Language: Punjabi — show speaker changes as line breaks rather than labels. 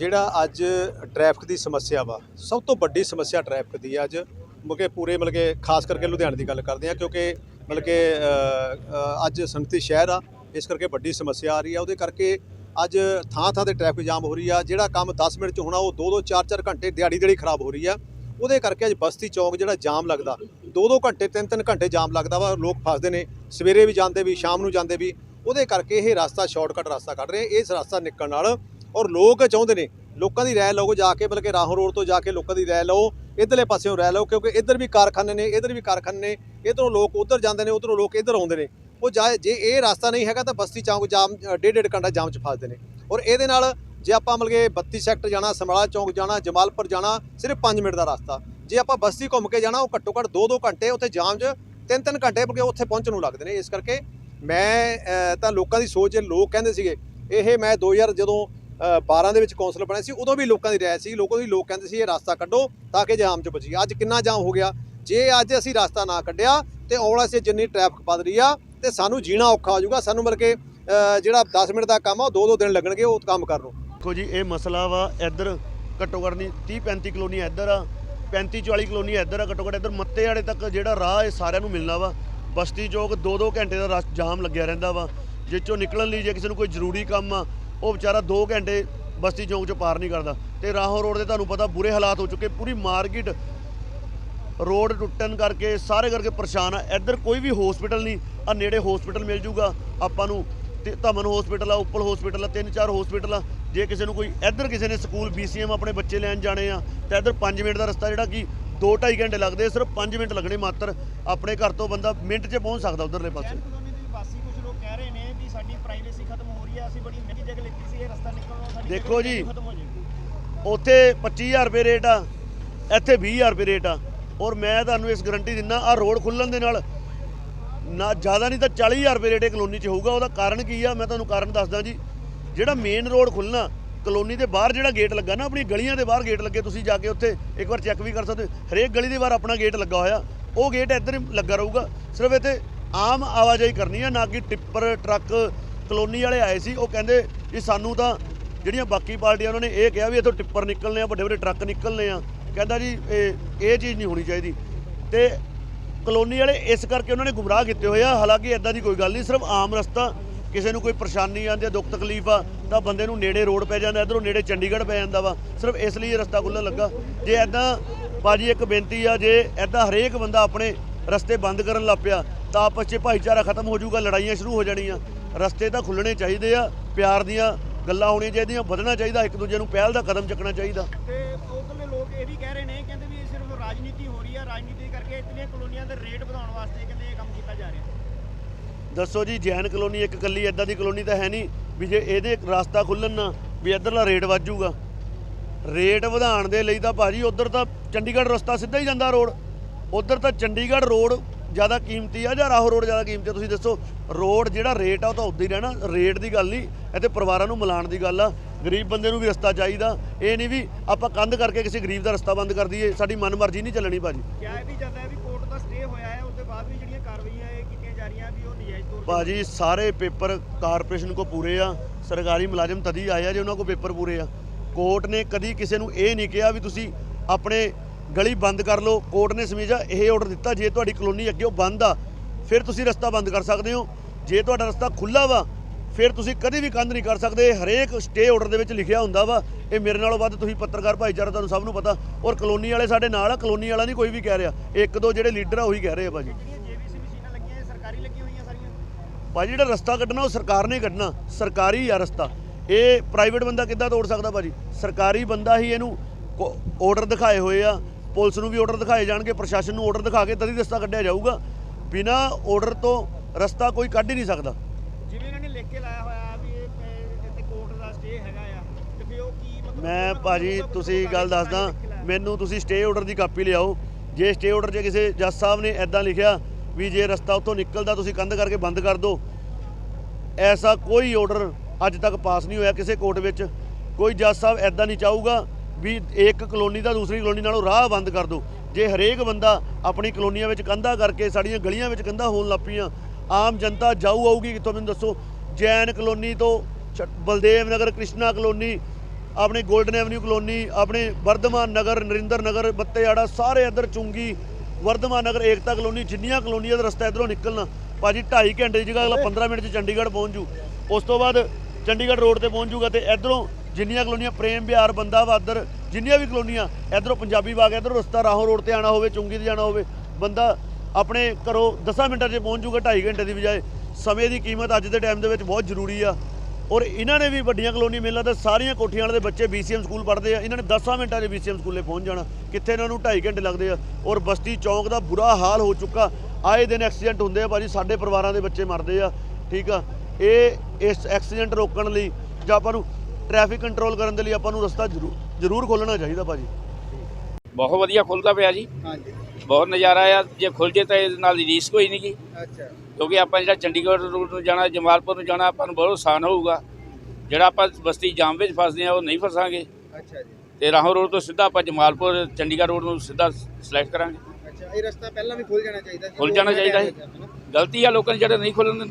ਜਿਹੜਾ ਅੱਜ ਟ੍ਰੈਫਿਕ ਦੀ ਸਮੱਸਿਆ ਵਾ, ਸਭ ਤੋਂ ਵੱਡੀ ਸਮੱਸਿਆ ਟ੍ਰੈਫਿਕ ਦੀ ਆ ਅੱਜ। ਮੁਕੇ ਪੂਰੇ ਮਤਲਬ ਕਿ ਖਾਸ ਕਰਕੇ ਲੁਧਿਆਣੇ ਦੀ ਗੱਲ ਕਰਦੇ ਆ, ਕਿਉਂਕਿ ਮਤਲਬ ਕਿ ਅੱਜ ਸੰਗਤੀ ਸ਼ਹਿਰ ਆ, ਇਸ ਕਰਕੇ ਵੱਡੀ ਸਮੱਸਿਆ ਆ ਰਹੀ ਆ। ਉਹਦੇ ਕਰਕੇ ਅੱਜ ਥਾਂ ਥਾਂ ਤੇ ਟ੍ਰੈਫਿਕ ਜਾਮ ਹੋ ਰਹੀ ਆ। ਜਿਹੜਾ ਕੰਮ 10 ਮਿੰਟ ਚ ਹੋਣਾ, ਉਹ 2-2 4-4 ਘੰਟੇ ਦਿਹਾੜੀ ਦਿਹਾੜੀ ਖਰਾਬ ਹੋ ਰਹੀ ਆ। ਉਹਦੇ ਕਰਕੇ ਅੱਜ ਬਸਤੀ ਚੌਂਕ ਜਿਹੜਾ ਜਾਮ ਲੱਗਦਾ 2-2 ਘੰਟੇ 3-3 ਘੰਟੇ ਜਾਮ ਲੱਗਦਾ ਵਾ। ਲੋਕ ਫਸਦੇ ਨੇ, ਸਵੇਰੇ ਵੀ ਜਾਂਦੇ ਵੀ, ਸ਼ਾਮ ਨੂੰ ਜਾਂਦੇ ਵੀ। ਉਹਦੇ ਕਰਕੇ ਇਹ ਰਸਤਾ ਸ਼ਾਰਟਕਟ ਰਸਤਾ ਕੱਢ ਰਹੇ ਇਸ ਰਸਤਾ ਨਿਕਲਣ ਨਾਲ ਔਰ ਲੋਕ ਚਾਹੁੰਦੇ ਨੇ, ਲੋਕਾਂ ਦੀ ਰਾਏ ਲਓ, ਜਾ ਕੇ ਬਲਕਿ ਰਾਹੋਂ ਰੋਡ ਤੋਂ ਜਾ ਕੇ ਲੋਕਾਂ ਦੀ ਰਾਏ ਲਓ, ਇਧਰਲੇ ਪਾਸਿਓਂ ਰਾਏ ਲਓ, ਕਿਉਂਕਿ ਇੱਧਰ ਵੀ ਕਾਰਖਾਨੇ ਨੇ, ਇੱਧਰ ਵੀ ਕਾਰਖਾਨੇ ਨੇ, ਇੱਧਰੋਂ ਲੋਕ ਉੱਧਰ ਜਾਂਦੇ ਨੇ, ਉੱਧਰੋਂ ਲੋਕ ਇੱਧਰ ਆਉਂਦੇ ਨੇ। ਉਹ ਜਾ, ਜੇ ਇਹ ਰਸਤਾ ਨਹੀਂ ਹੈਗਾ ਤਾਂ ਬਸਤੀ ਚੌਂਕ ਜਾਮ ਡੇਢ ਡੇਢ ਘੰਟਾ ਜਾਮ 'ਚ ਫਸਦੇ ਨੇ। ਔਰ ਇਹਦੇ ਨਾਲ ਜੇ ਆਪਾਂ ਮਤਲਬ ਕਿ 32 ਸੈਕਟਰ ਜਾਣਾ ਸਮਰਾਲਾ ਚੌਂਕ ਜਾਣਾ, ਜਮਾਲਪੁਰ ਜਾਣਾ, ਸਿਰਫ 5 ਮਿੰਟ ਦਾ ਰਸਤਾ। ਜੇ ਆਪਾਂ ਬਸਤੀ ਘੁੰਮ ਕੇ ਜਾਣਾ, ਉਹ ਘੱਟੋ ਘੱਟ 2-2 ਘੰਟੇ ਉੱਥੇ ਜਾਮ 'ਚ 3-3 ਘੰਟੇ ਬਲਕਿ ਉੱਥੇ ਪਹੁੰਚਣ ਨੂੰ ਲੱਗਦੇ ਨੇ। ਇਸ ਕਰਕੇ ਮੈਂ ਤਾਂ ਲੋਕਾਂ ਦੀ ਸੋਚ ਹੈ ਲੋਕ ਕਹਿੰਦੇ ਸੀਗੇ, ਇਹ ਮੈਂ 2000 ਜਦੋਂ 12 ਦੇ ਵਿੱਚ ਕੌਂਸਲਰ ਬਣਿਆ ਸੀ, ਉਦੋਂ ਵੀ ਲੋਕਾਂ ਦੀ ਰਾਏ ਸੀ, ਲੋਕਾਂ ਦੀ ਲੋਕ ਕਹਿੰਦੇ ਸੀ, ਇਹ ਰਸਤਾ ਕੱਢੋ ਤਾਂ ਕਿ ਜਾਮ 'ਚ ਬਚੀਏ। ਅੱਜ ਕਿੰਨਾ ਜਾਮ ਹੋ ਗਿਆ? ਜੇ ਅੱਜ ਅਸੀਂ ਰਸਤਾ ਨਾ ਕੱਢਿਆ ਤੇ ਆਉਣ ਵਾਲੇ ਜਿੰਨੀ ਟ੍ਰੈਫਿਕ ਵੱਧ ਰਹੀ ਆ ਤੇ ਸਾਨੂੰ ਜੀਣਾ ਔਖਾ ਹੋ ਜਾਊਗਾ, ਸਾਨੂੰ ਮਤਲਬ ਕਿ ਜਿਹੜਾ 10 ਮਿੰਟ ਦਾ ਕੰਮ ਆ, ਉਹ 2-2 ਦਿਨ ਲੱਗਣਗੇ, ਉਹ ਕੰਮ ਕਰਨ ਨੂੰ
ਦੇਖੋ ਜੀ, ਇਹ ਮਸਲਾ ਵਾ ਇੱਧਰ ਘੱਟੋ ਘੱਟ ਨਹੀਂ 30 35 ਕਲੋਨੀ ਇੱਧਰ ਆ 35 40 ਕਲੋਨੀ ਇੱਧਰ ਆ, ਘੱਟੋ ਘੱਟ ਇੱਧਰ ਮੱਤੇ ਵਾਲੇ ਤੱਕ ਜਿਹੜਾ ਰਾਹ ਇਹ ਸਾਰਿਆਂ ਨੂੰ ਮਿਲਣਾ ਵਾ। ਬਸਤੀ ਚੌਕ 2-2 ਘੰਟੇ ਦਾ ਰਸ ਜਾਮ ਲੱਗਿਆ ਰਹਿੰਦਾ ਵਾ। ਜਿਸ ਚੋਂ ਨਿਕਲਣ ਲਈ ਜੇ ਕਿਸੇ ਨੂੰ ਕੋਈ ਜ਼ਰੂਰੀ ਕੰਮ ਆ ਉਹ ਵਿਚਾਰਾ 2 ਘੰਟੇ ਬਸਤੀ ਚੌਂਕ ਚੋਂ ਪਾਰ ਨਹੀਂ ਕਰਦਾ। ਤੇ ਰਾਹੋਂ ਰੋਡ ਦੇ ਤੁਹਾਨੂੰ ਪਤਾ ਬੁਰੇ ਹਾਲਾਤ ਹੋ ਚੁੱਕੇ, ਪੂਰੀ ਮਾਰਕੀਟ ਰੋਡ ਟੁੱਟਣ ਕਰਕੇ ਸਾਰੇ ਕਰਕੇ ਪਰੇਸ਼ਾਨ ਆ। ਇੱਧਰ ਕੋਈ ਵੀ ਹਸਪੀਟਲ ਨਹੀਂ, ਆ ਨੇੜੇ ਹਸਪੀਟਲ ਮਿਲ ਜੂਗਾ। ਆਪਾਂ ਨੂੰ ਤੇ ਧਮਨ ਹਸਪੀਟਲ ਆ, ਉੱਪਲ ਹਸਪੀਟਲ ਆ, ਤਿੰਨ ਚਾਰ ਹਸਪੀਟਲ ਆ। ਜੇ ਕਿਸੇ ਨੂੰ ਕੋਈ, ਇੱਧਰ ਕਿਸੇ ਨੇ ਸਕੂਲ BCM ਆਪਣੇ ਬੱਚੇ ਲੈਣ ਜਾਣੇ ਆ, ਤਾਂ ਇੱਧਰ 5 ਮਿੰਟ ਦਾ ਰਸਤਾ ਜਿਹੜਾ ਕਿ 2.5 ਘੰਟੇ ਲੱਗਦੇ ਸਿਰਫ 5 ਮਿੰਟ ਲੱਗਣੇ ਮਾਤਰ ਆਪਣੇ ਘਰ ਤੋਂ ਬੰਦਾ ਮਿੰਟ 'ਚ ਪਹੁੰਚ ਸਕਦਾ ਉਧਰਲੇ ਪਾਸੇ
ਜੈਨ ਕਲੋਨੀ ਦੇ ਵਾਸੀ ਕੁਝ ਲੋਕ ਕਹਿ ਰਹੇ ਨੇ ਵੀ ਸਾਡੀ ਪ੍ਰਾਈਵੇਸੀ ਖਤਮ ਹੋ ਰਹੀ ਹੈ ਅਸੀਂ ਬੜੀ ਮਹਿੰਗੀ ਜਗ੍ਹਾ ਲਿੱਤੀ ਸੀ ਇਹ ਰਸਤਾ ਨਿਕਲਣਾ ਸਾਡੀ
ਦੇਖੋ ਜੀ।
ਖਤਮ ਹੋ ਜਾਏਗੀ
ਉੱਥੇ 25000 ਰੁਪਏ ਰੇਟ ਆ ਇੱਥੇ 20000 ਰੁਪਏ ਰੇਟ ਆ ਔਰ ਮੈਂ ਤੁਹਾਨੂੰ ਇਸ ਗਾਰੰਟੀ ਦਿੰਦਾ ਆ ਰੋਡ ਖੁੱਲਣ ਦੇ ਨਾਲ ਨਾ ਜ਼ਿਆਦਾ ਨਹੀਂ ਤਾਂ 40000 ਰੁਪਏ ਰੇਟ ਇਹ ਕਲੋਨੀ 'ਚ ਹੋਊਗਾ ਉਹਦਾ ਕਾਰਨ ਕੀ ਆ ਮੈਂ ਤੁਹਾਨੂੰ ਕਾਰਨ ਦੱਸਦਾ ਜੀ ਜਿਹੜਾ ਮੇਨ ਰੋਡ ਖੁੱਲਣਾ ਕਲੋਨੀ ਦੇ ਬਾਹਰ ਜਿਹੜਾ ਗੇਟ ਲੱਗਾ ਨਾ ਆਪਣੀ ਗਲੀਆਂ ਦੇ ਬਾਹਰ ਗੇਟ ਲੱਗੇ ਤੁਸੀਂ ਜਾ ਕੇ ਉੱਥੇ ਇੱਕ ਵਾਰ ਚੈੱਕ ਵੀ ਕਰ ਸਕਦੇ। ਹਰੇਕ ਗਲੀ ਦੇ ਬਾਹਰ ਆਪਣਾ ਗੇਟ ਲੱਗਾ ਹੋਇਆ ਉਹ ਗੇਟ ਇੱਧਰ ਲੱਗਾ ਰਹੂਗਾ ਸਿਰਫ ਇੱਥੇ ਆਮ ਆਵਾਜਾਈ ਕਰਨੀ ਆ, ਨਾ ਕਿ ਟਿੱਪਰ, ਟਰੱਕ ਕਲੋਨੀ ਵਾਲੇ ਆਏ ਸੀ, ਉਹ ਕਹਿੰਦੇ ਵੀ ਸਾਨੂੰ ਤਾਂ ਜਿਹੜੀਆਂ ਬਾਕੀ ਪਾਰਟੀਆਂ ਉਹਨਾਂ ਨੇ ਇਹ ਕਿਹਾ ਵੀ ਇੱਥੋਂ ਟਿੱਪਰ ਨਿਕਲਨੇ ਆ, ਵੱਡੇ ਵੱਡੇ ਟਰੱਕ ਨਿਕਲਨੇ ਆ। ਕਹਿੰਦਾ ਜੀ, ਇਹ ਇਹ ਚੀਜ਼ ਨਹੀਂ ਹੋਣੀ ਚਾਹੀਦੀ। ਤੇ ਕਲੋਨੀ ਵਾਲੇ ਇਸ ਕਰਕੇ ਉਹਨਾਂ ਨੇ ਗੁੰਮਰਾਹ ਕੀਤੇ ਹੋਏ ਆ, ਹਾਲਾਂਕਿ ਇਦਾਂ ਦੀ ਕੋਈ ਗੱਲ ਨਹੀਂ, ਸਿਰਫ ਆਮ ਰਸਤਾ, ਕਿਸੇ ਨੂੰ ਕੋਈ ਪਰੇਸ਼ਾਨੀ ਆਉਂਦੀ ਆ, ਦੁੱਖ ਤਕਲੀਫ ਆ, ਤਾਂ ਬੰਦੇ ਨੂੰ ਨੇੜੇ ਰੋਡ ਪੈ ਜਾਂਦਾ, ਇਧਰੋਂ ਨੇੜੇ ਚੰਡੀਗੜ੍ਹ ਪੈ ਜਾਂਦਾ ਵਾ। ਸਿਰਫ ਇਸ ਲਈ ਰਸਤਾ ਖੁੱਲ੍ਹਣ ਲੱਗਾ। ਜੇ ਐਦਾਂ ਬਾਜੀ ਇੱਕ ਬੇਨਤੀ ਆ, ਜੇ ਐਦਾਂ ਹਰੇਕ ਬੰਦਾ ਆਪਣੇ ਰਸਤੇ ਬੰਦ ਕਰਨ ਲੱਗ ਪਿਆ ਤਾਂ ਆਪਸ 'ਚ ਭਾਈਚਾਰਾ ਖਤਮ ਹੋ ਜਾਊਗਾ ਲੜਾਈਆਂ ਸ਼ੁਰੂ ਹੋ ਜਾਣੀਆਂ। ਰਸਤੇ ਤਾਂ ਖੁੱਲਣੇ ਚਾਹੀਦੇ ਆ ਪਿਆਰ ਦੀਆਂ ਗੱਲਾਂ ਹੋਣੀਆਂ ਚਾਹੀਦੀਆਂ ਵਧਣਾ ਚਾਹੀਦਾ ਇੱਕ ਦੂਜੇ ਨੂੰ ਪਹਿਲ ਦਾ ਕਦਮ ਚੱਕਣਾ ਚਾਹੀਦਾ।
ਤੇ ਉਧਰਲੇ ਲੋਕ ਇਹ ਵੀ ਕਹਿ ਰਹੇ ਨੇ ਕਹਿੰਦੇ ਵੀ ਇਹ ਸਿਰਫ ਰਾਜਨੀਤੀ ਹੋ ਰਹੀ ਹੈ ਰਾਜਨੀਤੀ ਕਰਕੇ ਇਤਨੀਆਂ ਕਲੋਨੀਆਂ ਦੇ ਰੇਟ ਵਧਾਉਣ ਵਾਸਤੇ ਕਹਿੰਦੇ ਇਹ ਕੰਮ ਕੀਤਾ ਜਾ ਰਿਹਾ।
ਦੱਸੋ ਜੀ ਜੈਨ ਕਲੋਨੀ ਇੱਕ ਕੱਲੀ ਐਦਾਂ ਦੀ ਕਲੋਨੀ ਤਾਂ ਹੈ ਨਹੀਂ ਵੀ ਜੇ ਇਹਦੇ ਰਸਤਾ ਖੁੱਲਣ ਨਾ ਵੀ ਇੱਧਰਲਾ ਰੇਟ ਵੱਜੂਗਾ ਰੇਟ ਵਧਾਉਣ ਦੇ ਲਈ ਤਾਂ ਭਾਜੀ ਉਧਰ ਤਾਂ ਚੰਡੀਗੜ੍ਹ ਰਸਤਾ ਸਿੱਧਾ ਹੀ ਜਾਂਦਾ ਰੋਡ। ਉਧਰ ਤਾਂ ਚੰਡੀਗੜ੍ਹ ਰੋਡ ਜ਼ਿਆਦਾ ਕੀਮਤੀ ਆ ਜਾਂ ਰਾਹੋਂ ਰੋਡ ਜ਼ਿਆਦਾ ਕੀਮਤੀ ਆ? ਤੁਸੀਂ ਦੱਸੋ ਰੋਡ ਜਿਹੜਾ ਰੇਟ ਆ ਉਹ ਤਾਂ ਉੱਦਾਂ ਹੀ ਰਹਿਣਾ ਰੇਟ ਦੀ ਗੱਲ ਨਹੀਂ ਇੱਥੇ ਪਰਿਵਾਰਾਂ ਨੂੰ ਮਿਲਾਉਣ ਦੀ ਗੱਲ ਆ। ਗਰੀਬ ਬੰਦੇ ਨੂੰ ਵੀ ਰਸਤਾ ਚਾਹੀਦਾ। ਇਹ ਨਹੀਂ ਵੀ ਆਪਾਂ ਕੰਧ ਕਰਕੇ ਕਿਸੇ ਗਰੀਬ ਦਾ ਰਸਤਾ ਬੰਦ ਕਰ ਦਈਏ ਸਾਡੀ ਮਨਮਰਜ਼ੀ ਨਹੀਂ ਚੱਲਣੀ ਭਾਜੀ।
ਕਿਹਾ ਇਹ ਵੀ ਜਾਂਦਾ ਹੈ ਵੀ ਕੋਰਟ ਦਾ ਸਟੇ ਹੋਇਆ ਹੈ ਉਸ ਤੋਂ ਬਾਅਦ ਵੀ ਜਿਹੜੀਆਂ ਕਾਰਵਾਈਆਂ ਇਹ ਕੀਤੀਆਂ ਜਾ ਰਹੀਆਂ ਵੀ ਉਹ ਨਜਾਇਜ਼ ਤੌਰ ਤੇ
ਭਾਜੀ ਸਾਰੇ ਪੇਪਰ ਕਾਰਪੋਰੇਸ਼ਨ ਕੋ ਪੂਰੇ ਆ ਸਰਕਾਰੀ ਮੁਲਾਜ਼ਮ ਤਦੀ ਆਏ ਆ ਜੇ ਉਹਨਾਂ ਕੋ ਪੇਪਰ ਪੂਰੇ ਆ। ਕੋਰਟ ਨੇ ਕਦੀ ਕਿਸੇ ਨੂੰ ਇਹ ਨਹੀਂ ਕਿਹਾ ਵੀ ਤੁਸੀਂ ਆਪਣੇ ਗਲੀ ਬੰਦ ਕਰ ਲਓ, ਕੋਰਟ ਨੇ ਸਮਝਿਆ, ਇਹ ਆਰਡਰ ਦਿੱਤਾ, ਜੇ ਤੁਹਾਡੀ ਕਲੋਨੀ ਅੱਗੇ ਉਹ ਬੰਦ ਆ, ਫਿਰ ਤੁਸੀਂ ਰਸਤਾ ਬੰਦ ਕਰ ਸਕਦੇ ਹੋ। ਜੇ ਤੁਹਾਡਾ ਰਸਤਾ ਖੁੱਲਾ ਵਾ, ਫਿਰ ਤੁਸੀਂ ਕਦੇ ਵੀ ਕੰਧ ਨਹੀਂ ਕਰ ਸਕਦੇ। ਹਰੇਕ ਸਟੇ ਆਰਡਰ ਦੇ ਵਿੱਚ ਲਿਖਿਆ ਹੁੰਦਾ ਵਾ, ਇਹ ਮੇਰੇ ਨਾਲੋਂ ਵੱਧ ਤੁਸੀਂ ਪੱਤਰਕਾਰ ਭਾਈਚਾਰਾ ਤੁਹਾਨੂੰ ਸਭ ਨੂੰ ਪਤਾ। ਔਰ ਕਲੋਨੀ ਵਾਲੇ ਸਾਡੇ ਨਾਲ ਆ, ਕਲੋਨੀ ਵਾਲਾ ਨਹੀਂ ਕੋਈ ਵੀ ਕਹਿ ਰਿਹਾ। ਇੱਕ ਦੋ ਜਿਹੜੇ ਲੀਡਰ ਆ, ਉਹੀ ਕਹਿ ਰਹੇ ਆ ਭਾਜੀ।
ਜਿਹੜੀਆਂ ਜੇਬੀਸੀ ਮਸ਼ੀਨਾਂ
ਭਾਜੀ, ਜਿਹੜਾ ਰਸਤਾ ਕੱਢਣਾ, ਉਹ ਸਰਕਾਰ ਨੇ ਕੱਢਣਾ। ਸਰਕਾਰੀ ਆ ਰਸਤਾ। ਇਹ ਪ੍ਰਾਈਵੇਟ ਬੰਦਾ ਕਿੱਦਾਂ ਤੋੜ ਸਕਦਾ ਭਾਜੀ? ਸਰਕਾਰੀ ਬੰਦਾ ਹੀ ਇਹਨੂੰ ਆਰਡਰ ਦਿਖਾਏ ਹੋਏ ਆ। ਪੁਲਿਸ ਨੂੰ ਵੀ ਆਰਡਰ ਦਿਖਾਏ ਜਾਣਗੇ ਪ੍ਰਸ਼ਾਸਨ ਨੂੰ ਆਰਡਰ ਦਿਖਾ ਕੇ ਤਦ ਹੀ ਰਸਤਾ ਕੱਢਿਆ ਜਾਊਗਾ। ਬਿਨਾ ਆਰਡਰ ਤੋਂ ਰਸਤਾ ਕੋਈ ਕੱਢ ਹੀ ਨਹੀਂ ਸਕਦਾ।
ਜਿਵੇਂ ਇਹਨਾਂ ਨੇ ਲਿਖ ਕੇ ਲਾਇਆ ਹੋਇਆ ਵੀ ਇਹ ਇੱਥੇ ਕੋਰਟ ਦਾ ਸਟੇ ਹੈਗਾ ਆ ਤੇ ਫਿਰ ਉਹ ਕੀ ਮਤਲਬ
ਮੈਂ ਭਾਜੀ ਤੁਸੀਂ ਗੱਲ ਦੱਸਦਾ। ਮੈਨੂੰ ਤੁਸੀਂ ਸਟੇ ਆਰਡਰ ਦੀ ਕਾਪੀ ਲਿਆਓ। ਜੇ ਸਟੇ ਆਰਡਰ 'ਚ ਕਿਸੇ ਜੱਜ ਸਾਹਿਬ ਨੇ ਐਦਾਂ ਲਿਖਿਆ ਵੀ ਜੇ ਰਸਤਾ ਉੱਥੋਂ ਨਿਕਲਦਾ ਤੁਸੀਂ ਕੰਧ ਕਰਕੇ ਬੰਦ ਕਰ ਦਿਓ। ਐਸਾ ਕੋਈ ਆਰਡਰ ਅੱਜ ਤੱਕ ਪਾਸ ਨਹੀਂ ਹੋਇਆ ਕਿਸੇ ਕੋਰਟ ਵਿੱਚ। ਕੋਈ ਜੱਜ ਸਾਹਿਬ ਐਦਾਂ ਨਹੀਂ ਚਾਹੂਗਾ ਵੀ ਇੱਕ ਕਲੋਨੀ ਦਾ ਦੂਸਰੀ ਕਲੋਨੀ ਨਾਲੋਂ ਰਾਹ ਬੰਦ ਕਰ ਦਿਓ। ਜੇ ਹਰੇਕ ਬੰਦਾ ਆਪਣੀ ਕਲੋਨੀਆਂ ਵਿੱਚ ਕੰਧਾਂ ਕਰਕੇ ਸਾਡੀਆਂ ਗਲੀਆਂ ਵਿੱਚ ਕੰਧਾਂ ਹੋਣ ਲੱਪੀਆਂ ਆਮ ਜਨਤਾ ਜਾਊ ਆਊਗੀ ਕਿੱਥੋਂ ਮੈਨੂੰ ਦੱਸੋ? ਜੈਨ ਕਲੋਨੀ ਤੋਂ ਬਲਦੇਵ ਨਗਰ ਕ੍ਰਿਸ਼ਨਾ ਕਲੋਨੀ ਆਪਣੇ 골ਡਨ ਐਵਨਿਊ ਕਲੋਨੀ ਆਪਣੇ ਵਰਧਮਾਨ ਨਗਰ ਨਰਿੰਦਰ ਨਗਰ ਬੱਤੇਆੜਾ ਸਾਰੇ ਇੱਧਰ ਚੁੰਗੀ ਵਰਧਮਾਨ ਨਗਰ ਏਕਤਾ ਕਲੋਨੀ ਜਿੰਨੀਆਂ ਕਲੋਨੀਆਂ ਦਾ ਰਸਤਾ ਇੱਧਰੋਂ ਨਿਕਲਣਾ ਭਾਜੀ 2.5 ਘੰਟੇ ਦੀ ਜਗ੍ਹਾ ਅਗਲਾ 15 ਮਿੰਟ 'ਚ ਚੰਡੀਗੜ੍ਹ ਪਹੁੰਚ। ਜੂ ਉਸ ਤੋਂ ਬਾਅਦ ਚੰਡੀਗੜ੍ਹ ਰੋਡ ਤੇ ਪਹੁੰਚ ਜੂਗਾ ਤੇ ਇੱਧਰੋਂ ਜਿੰਨੀਆਂ ਕਲੋਨੀਆਂ ਪ੍ਰੇਮ ਵਿਹਾਰ, ਬੰਦਾ ਬਹਾਦਰ, ਜਿੰਨੀਆਂ ਵੀ ਕਲੋਨੀਆਂ, ਇੱਧਰੋਂ ਪੰਜਾਬੀ ਬਾਗ, ਇੱਧਰੋਂ ਰਸਤਾ ਰਾਹੋਂ ਰੋਡ ਤੇ ਆਣਾ ਹੋਵੇ ਚੁੰਗੀ ਤੇ ਜਾਣਾ ਹੋਵੇ, ਬੰਦਾ ਆਪਣੇ ਘਰੋਂ 10 ਮਿੰਟਾਂ 'ਚ ਪਹੁੰਚ ਜੂਗਾ 2.5 ਘੰਟੇ ਦੀ ਬਜਾਏ। ਸਮੇਂ ਦੀ ਕੀਮਤ ਅੱਜ ਦੇ ਟਾਈਮ ਦੇ ਵਿੱਚ ਬਹੁਤ ਜ਼ਰੂਰੀ ਆ। ਔਰ ਇਹਨਾਂ ਨੇ ਵੀ ਵੱਡੀਆਂ ਕਲੋਨੀ ਮੇਲਾ ਤੇ ਸਾਰੀਆਂ ਕੋਠੀਆਂ ਵਾਲੇ ਦੇ ਬੱਚੇ BCM ਸਕੂਲ ਪੜ੍ਹਦੇ ਆ। ਇਹਨਾਂ ਨੇ 10 ਮਿੰਟਾਂ 'ਚ BCM ਸਕੂਲੇ ਪਹੁੰਚ ਜਾਣਾ। ਕਿੱਥੇ ਇਹਨਾਂ ਨੂੰ 2.5 ਘੰਟੇ ਲੱਗਦੇ ਆ। ਔਰ ਬਸਤੀ ਚੌਂਕ ਦਾ ਬੁਰਾ ਹਾਲ ਹੋ ਚੁੱਕਾ। ਆਏ ਦਿਨ ਐਕਸੀਡੈਂਟ ਹੁੰਦੇ ਆ, ਭਾਜੀ ਸਾਡੇ ਪਰਿਵਾਰਾਂ ਦੇ ਬੱਚੇ ਮਰਦੇ ਆ। ਠੀਕ ਆ। ਇਹ ਇਸ ਐਕਸੀਡੈਂਟ ਰੋਕਣ ਲਈ ਜਾਂ ਆਪਾਂ ਨੂੰ ਟ੍ਰੈਫਿਕ ਕੰਟਰੋਲ ਕਰਨ ਦੇ ਲਈ ਆਪਾਂ ਨੂੰ ਰਸਤਾ ਜ਼ਰੂਰ ਜ਼ਰੂਰ ਖੋਲਣਾ ਚਾਹੀਦਾ ਭਾਜੀ।
ਬਹੁਤ ਵਧੀਆ ਖੁੱਲਦਾ ਪਿਆ ਜੀ।
ਹਾਂਜੀ।
ਬਹੁਤ ਨਜ਼ਾਰਾ ਆ ਜੇ ਖੁੱਲ ਜੇ ਤਾਂ ਇਹਦੇ ਨਾਲ ਦੀ ਰੀਸ ਕੋਈ ਨਹੀਂ ਗੀ।
ਅੱਛਾ।
ਕਿਉਂਕਿ ਆਪਾਂ ਜਿਹੜਾ ਚੰਡੀਗੜ੍ਹ ਰੂਟ ਨੂੰ ਜਾਣਾ ਜਮਾਲਪੁਰ ਨੂੰ ਜਾਣਾ ਆਪਾਂ ਨੂੰ ਬਹੁਤ ਆਸਾਨ ਹੋਊਗਾ। ਜਿਹੜਾ ਆਪਾਂ ਬਸਤੀ ਜਾਮ ਵਿੱਚ ਫਸਦੇ ਆ ਉਹ ਨਹੀਂ ਫਸਾਂਗੇ।
ਅੱਛਾ ਜੀ।
ਤੇ ਰਾਹੋਂ ਰੋਡ ਤੋਂ ਸਿੱਧਾ ਆਪਾਂ ਜਮਾਲਪੁਰ ਚੰਡੀਗੜ੍ਹ ਰੋਡ ਨੂੰ ਸਿੱਧਾ ਸਿਲੈਕਟ ਕਰਾਂਗੇ।
ਅੱਛਾ ਇਹ ਰਸਤਾ ਪਹਿਲਾਂ ਵੀ ਖੁੱਲ ਜਾਣਾ ਚਾਹੀਦਾ ਸੀ
ਖੁੱਲ ਜਾਣਾ ਚਾਹੀਦਾ ਸੀ। ਗਲਤੀ ਆ ਲੋਕਾਂ ਦੀ ਜਿਹੜੇ ਨਹੀਂ ਖੁੱਲਣ